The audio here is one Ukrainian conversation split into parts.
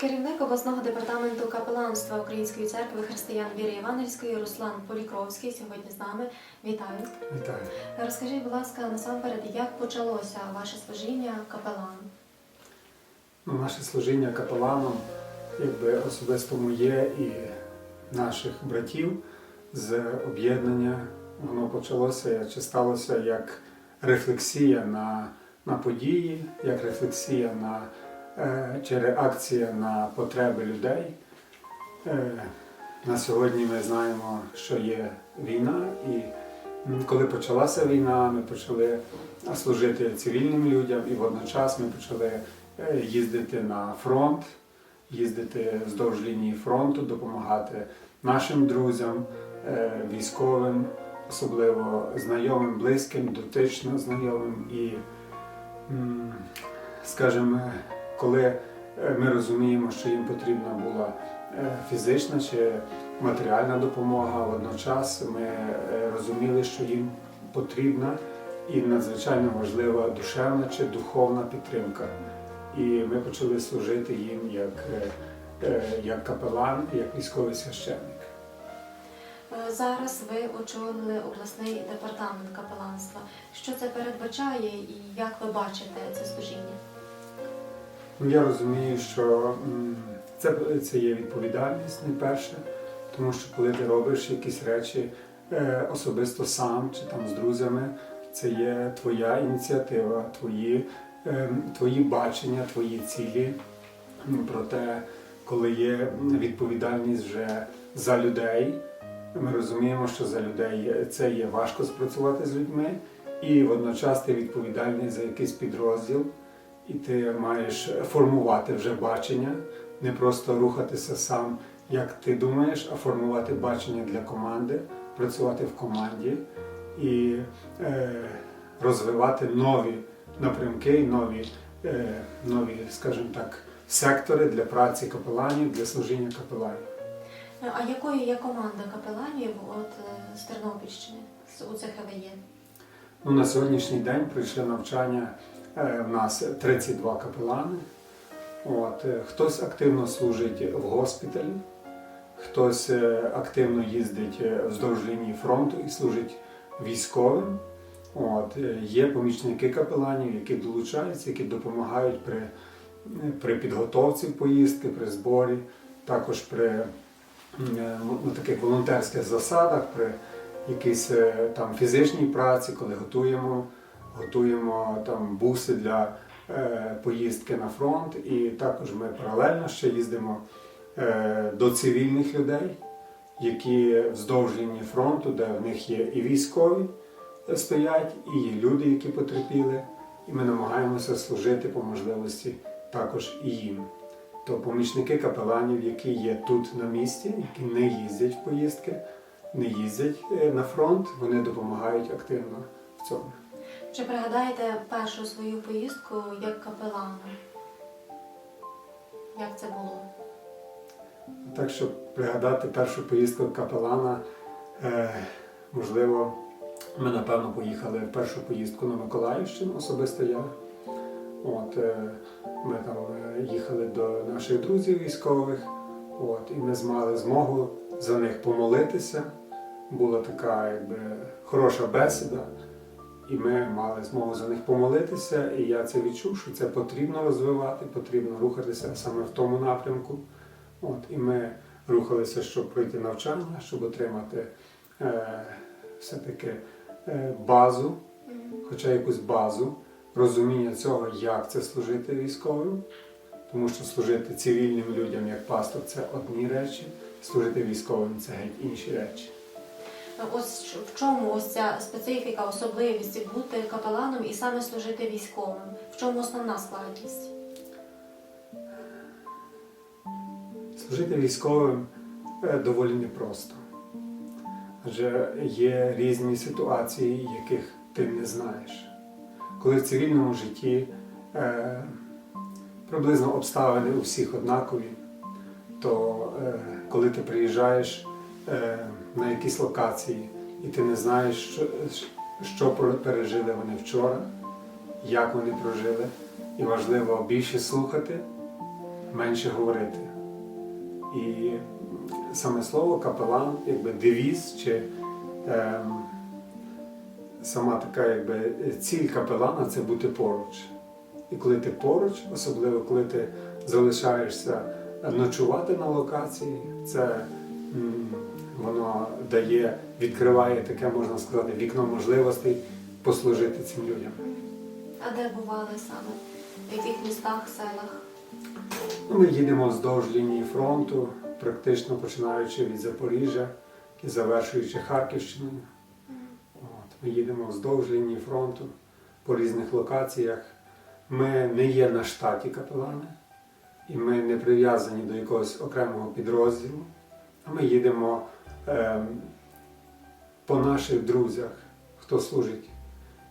Керівник обласного департаменту капеланства Української церкви християн Віри Євангельської Руслан Полікровський сьогодні з нами. Вітаю. Вітаю. Розкажіть, будь ласка, насамперед, як почалося ваше служіння капеланом? Ну, наше служіння капеланом, якби особисто моє і наших братів з об'єднання, воно почалося чи сталося як рефлексія на, на події, як рефлексія на чи реакція на потреби людей. Е, на сьогодні ми знаємо, що є війна, і коли почалася війна, ми почали служити цивільним людям, і водночас ми почали е, їздити на фронт, їздити вздовж лінії фронту, допомагати нашим друзям, е, військовим, особливо знайомим, близьким, дотично знайомим. І, скажімо, коли е, ми розуміємо, що їм потрібна була е, фізична чи матеріальна допомога, водночас ми е, розуміли, що їм потрібна і надзвичайно важлива душевна чи духовна підтримка. І ми почали служити їм як, як капелан, як військовий священник. Зараз ви очолили обласний департамент капеланства. Що це передбачає і як ви бачите це служіння? Ну, Я розумію, що це, це є відповідальність найперше, тому що коли ти робиш якісь речі е, особисто сам чи там з друзями, це є твоя ініціатива, твої, е, твої бачення, твої цілі. М, Проте, коли є відповідальність вже за людей, ми розуміємо, що за людей це є важко спрацювати з людьми, і водночас ти відповідальний за якийсь підрозділ і ти маєш формувати вже бачення, не просто рухатися сам, як ти думаєш, а формувати бачення для команди, працювати в команді і е, розвивати нові напрямки, нові, е, нові, скажімо так, сектори для праці капеланів, для служіння капеланів. Е, А якою є команда капеланів от, е, з Тернопільщини, з УЦХВЄ? Ну, на сьогоднішній день прийшли навчання е, в нас 32 капелани. От, е, хтось активно служить в госпіталі, хтось е, активно їздить е, вздовж лінії фронту і служить військовим. От, е, є помічники капеланів, які долучаються, які допомагають при, е, при підготовці поїздки, при зборі, також при е, ну, таких волонтерських засадах, при якійсь е, там фізичній праці, коли готуємо, готуємо там буси для е, поїздки на фронт, і також ми паралельно ще їздимо е, до цивільних людей, які вздовж лінії фронту, де в них є і військові е, стоять, і є люди, які потерпіли, і ми намагаємося служити по можливості також і їм. То помічники капеланів, які є тут на місці, які не їздять в поїздки, не їздять на фронт, вони допомагають активно в цьому. Чи пригадаєте першу свою поїздку як капелана? Як це було? Так що пригадати першу поїздку капелана, е, можливо, ми напевно поїхали в першу поїздку на Миколаївщину, особисто я. От, е, ми там е, їхали до наших друзів військових, от, і ми мали змогу за них помолитися. Була така якби, хороша бесіда, і ми мали змогу за них помолитися. І я це відчув, що це потрібно розвивати, потрібно рухатися саме в тому напрямку. От, і ми рухалися, щоб пройти навчання, щоб отримати е, все-таки е, базу, хоча якусь базу, розуміння цього, як це служити військовим. Тому що служити цивільним людям як пастор це одні речі, служити військовим це геть інші речі. Ось в чому ось ця специфіка, особливість бути капеланом і саме служити військовим? В чому основна складність? Служити військовим доволі непросто. Адже є різні ситуації, яких ти не знаєш. Коли в цивільному житті е, приблизно обставини у всіх однакові, то е, коли ти приїжджаєш е, на якісь локації і ти не знаєш, що, що пережили вони вчора, як вони прожили, і важливо більше слухати, менше говорити. І саме слово капелан, якби девіз чи ем, сама така якби ціль капелана це бути поруч. І коли ти поруч, особливо коли ти залишаєшся ночувати на локації, це воно дає, відкриває таке, можна сказати, вікно можливостей послужити цим людям. А де бували саме? В яких містах, селах? Ну, Ми їдемо вздовж лінії фронту, практично починаючи від Запоріжжя і завершуючи Харківщиною. От, ми їдемо вздовж лінії фронту по різних локаціях. Ми не є на штаті капелани, і ми не прив'язані до якогось окремого підрозділу, а ми їдемо ем, по наших друзях, хто служить.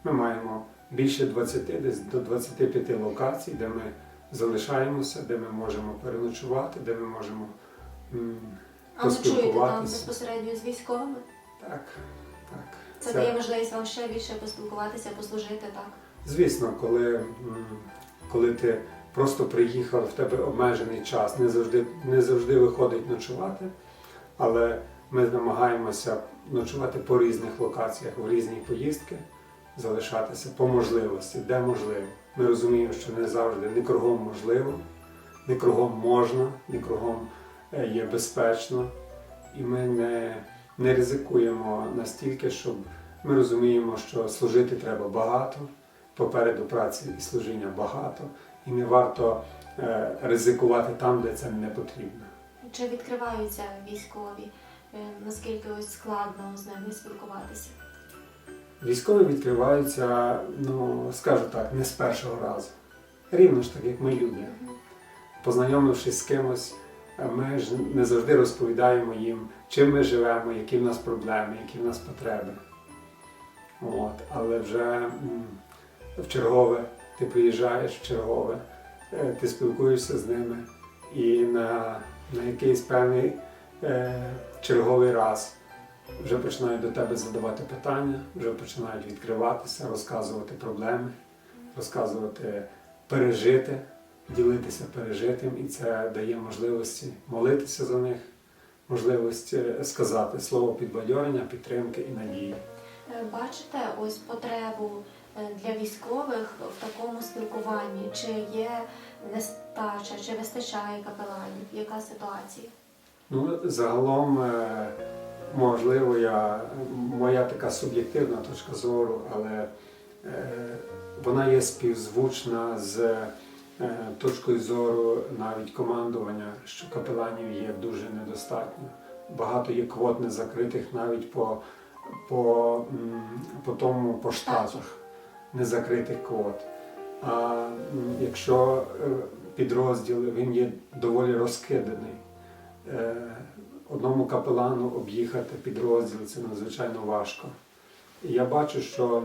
Ми маємо більше 20, десь до 25 локацій, де ми залишаємося, де ми можемо переночувати, де ми можемо м, А ночуєте там безпосередньо з військовими? Так, так. Це, дає можливість вам ще більше поспілкуватися, послужити, так? Звісно, коли, коли ти просто приїхав, в тебе обмежений час, не завжди, не завжди виходить ночувати, але ми намагаємося ночувати по різних локаціях, в різні поїздки, залишатися по можливості, де можливо. Ми розуміємо, що не завжди, не кругом можливо, не кругом можна, не кругом е, є безпечно, і ми не, не ризикуємо настільки, щоб ми розуміємо, що служити треба багато попереду праці і служіння багато, і не варто е, ризикувати там, де це не потрібно. Чи відкриваються військові? Е, Наскільки ось складно з ними спілкуватися? Військові відкриваються, ну скажу так, не з першого разу. Рівно ж так, як ми люди. Познайомившись з кимось, е, ми ж не завжди розповідаємо їм, чим ми живемо, які в нас проблеми, які в нас потреби. От. Але вже в чергове ти приїжджаєш в чергове, е, ти спілкуєшся з ними, і на, на якийсь певний е, черговий раз вже починають до тебе задавати питання, вже починають відкриватися, розказувати проблеми, розказувати пережити, ділитися пережитим, і це дає можливості молитися за них, можливість е, сказати слово підбадьорення, підтримки і надії. Е, Бачите ось потребу е, для військових в такому спілкуванні? Чи є нестача, чи вистачає капеланів? Яка ситуація? Ну, загалом, е, можливо, я, моя така суб'єктивна точка зору, але е, вона є співзвучна з е, точкою зору навіть командування, що капеланів є дуже недостатньо. Багато є квот незакритих навіть по, по, по тому по штатах незакритих квот. А якщо підрозділ він є доволі розкиданий, одному капелану об'їхати підрозділ це надзвичайно важко. І я бачу, що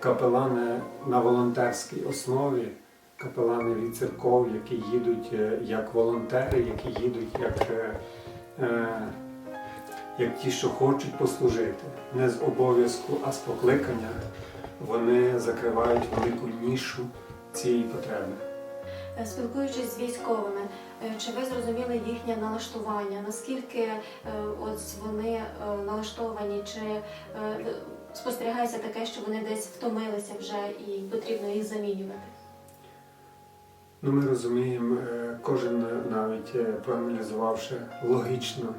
капелани на волонтерській основі, капелани від церков, які їдуть е, як волонтери, які їдуть як, е, е, як ті, що хочуть послужити, не з обов'язку, а з покликання, вони закривають велику нішу цієї потреби. Е, Спілкуючись з військовими, е, чи ви зрозуміли їхнє налаштування? Наскільки е, ось вони налаштовані, чи спостерігається таке, що вони десь втомилися вже і потрібно їх замінювати? Ну, ми розуміємо, кожен навіть проаналізувавши логічно,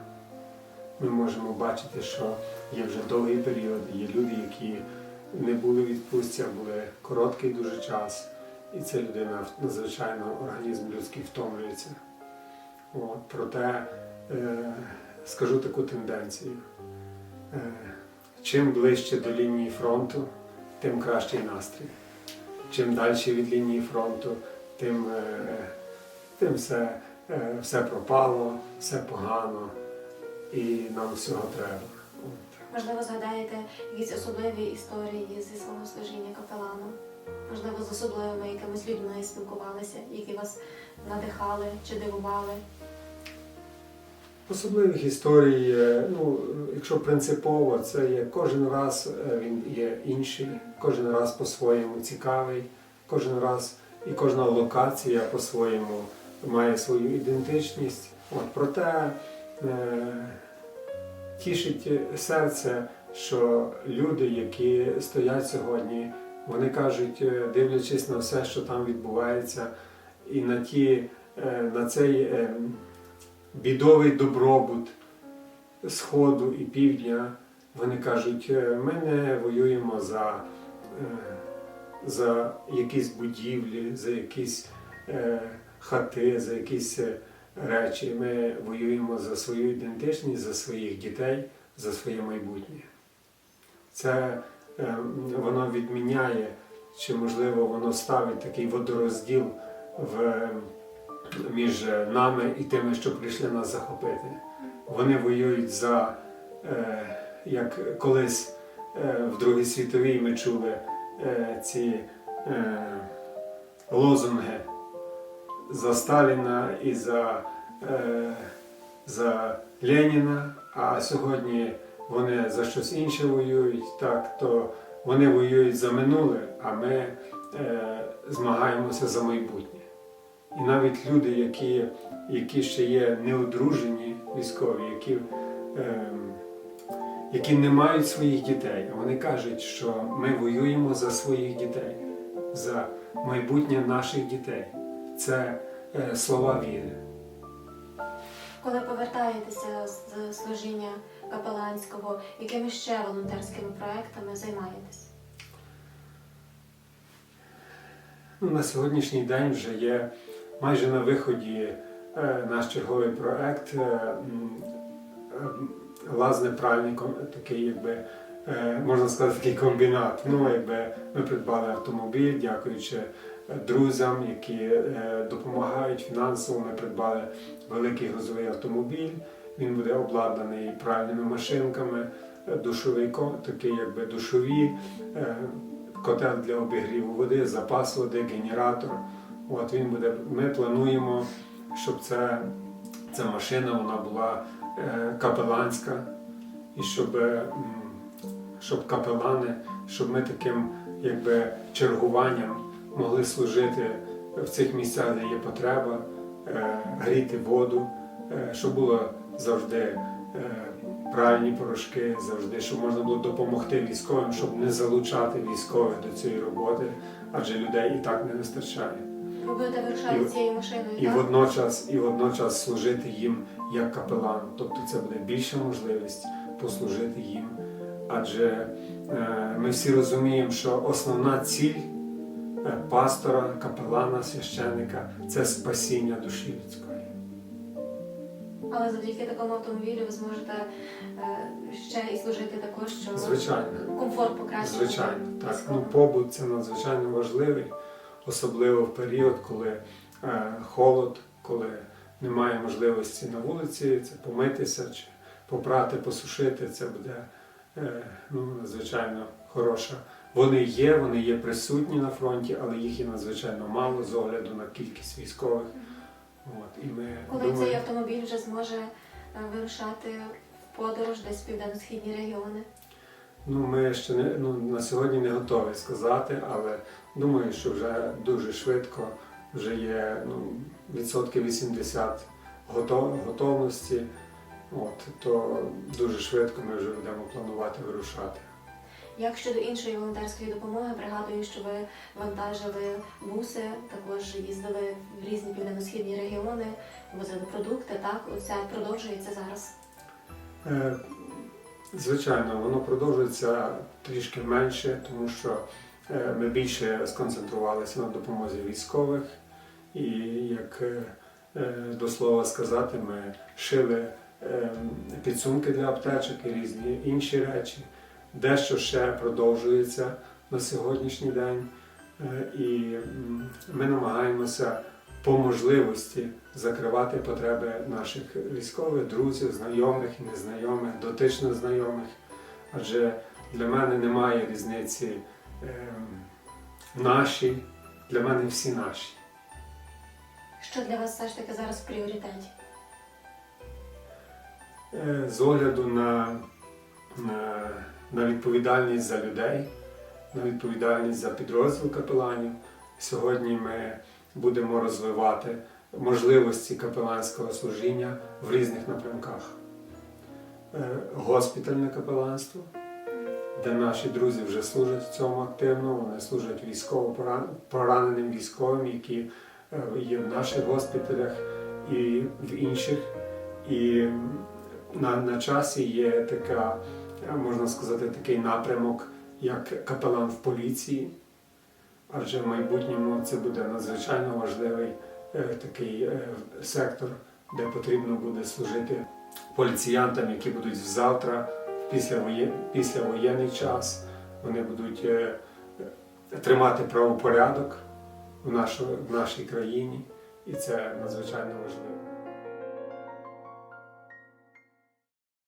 ми можемо бачити, що є вже довгий період, є люди, які не були в відпустці, а були короткий дуже час. І ця людина надзвичайно організм людський втомлюється. От, проте е, скажу таку тенденцію. Е, чим ближче до лінії фронту, тим кращий настрій. Чим далі від лінії фронту, тим, е, тим все, е, все пропало, все погано і нам всього треба. От. Можливо, згадаєте якісь особливі історії зі свого служіння капеланом? Можливо, з особливими якимись людьми спілкувалися, які вас надихали чи дивували? Особливих історій, ну, якщо принципово, це є кожен раз е, він є інший, кожен раз по-своєму цікавий, кожен раз і кожна локація по-своєму має свою ідентичність. От, проте е, тішить серце, що люди, які стоять сьогодні, вони кажуть, е, дивлячись на все, що там відбувається, і на, ті, е, на цей е, бідовий добробут Сходу і півдня, вони кажуть, «Е, ми не воюємо за, за якісь будівлі, за якісь хати, за якісь речі. Ми воюємо за свою ідентичність, за своїх дітей, за своє майбутнє. Це воно відміняє, чи можливо воно ставить такий водорозділ в, між нами і тими, що прийшли нас захопити. Вони воюють за, е, як колись е, в Другій світовій ми чули е, ці е, лозунги за Сталіна і за, е, за Леніна, а сьогодні вони за щось інше воюють, так, то вони воюють за минуле, а ми е, змагаємося за майбутнє. І навіть люди, які, які ще є неодружені військові, які, ем, які не мають своїх дітей, вони кажуть, що ми воюємо за своїх дітей, за майбутнє наших дітей. Це е, слова віри. Коли повертаєтеся з служіння капеланського, якими ще волонтерськими проектами займаєтесь? Ну, на сьогоднішній день вже є майже на виході е, наш черговий проект е, е, лазне пральний ком- такий, якби можна сказати, такий комбінат. Ну, якби ми придбали автомобіль, дякуючи друзям, які допомагають фінансово. Ми придбали великий грузовий автомобіль. Він буде обладнаний пральними машинками, е, душовий такий, якби душові. е, котел для обігріву води, запас води, генератор. От він буде. Ми плануємо, щоб це, ця машина вона була е, капеланська, і щоб, щоб капелани, щоб ми таким якби чергуванням могли служити в цих місцях, де є потреба, гріти воду, щоб було завжди. е, Пральні порошки завжди, щоб можна було допомогти військовим, щоб не залучати військових до цієї роботи, адже людей і так не вистачає. Ви будете І- цією машиною, І так? водночас, і водночас служити їм як капелан. Тобто це буде більша можливість послужити їм. Адже е, ми всі розуміємо, що основна ціль е, пастора, капелана, священника це спасіння душі людської. Але завдяки такому автомобілю ви зможете е, ще і служити також, що Звичайно. комфорт покращити. Звичайно, так. Ну, побут це надзвичайно важливий, особливо в період, коли е, холод, коли немає можливості на вулиці, це помитися чи попрати, посушити, це буде е, ну, надзвичайно хороша. Вони є, вони є присутні на фронті, але їх є надзвичайно мало з огляду на кількість військових. От, і ми Коли думаємо, цей автомобіль вже зможе е, вирушати в подорож десь в південно-східні регіони. Ну, ми ще не ну, на сьогодні не готові сказати, але думаю, що вже дуже швидко вже є ну, відсотки 80 готов, готовності. От, то дуже швидко ми вже будемо планувати вирушати. Як щодо іншої волонтерської допомоги, пригадую, що ви вантажили буси, також їздили в різні південно-східні регіони, возили продукти. Так, оце продовжується зараз. Е, Звичайно, воно продовжується трішки менше, тому що е, ми більше сконцентрувалися на допомозі військових. І як е, до слова сказати, ми шили підсумки для аптечок і різні інші речі. Дещо ще продовжується на сьогоднішній день. Е, І ми намагаємося по можливості закривати потреби наших військових, друзів, знайомих і незнайомих, дотично знайомих. Адже для мене немає різниці ем, наші, для мене всі наші. Що для вас все ж таки зараз в пріоритеті? Е, З огляду на, на, на відповідальність за людей, на відповідальність за підрозділ капеланів, Сьогодні ми будемо розвивати можливості капеланського служіння в різних напрямках. Е, Госпітальне капеланство, де наші друзі вже служать в цьому активно, вони служать військово пораненим військовим, які е, є в наших госпіталях і в інших. І на, на часі є така, можна сказати, такий напрямок, як капелан в поліції. Адже в майбутньому це буде надзвичайно важливий е, такий е, сектор, де потрібно буде служити поліціянтам, які будуть завтра, в післявоє- післявоєнний час. Вони будуть е, е, тримати правопорядок в нашій країні, і це надзвичайно важливо.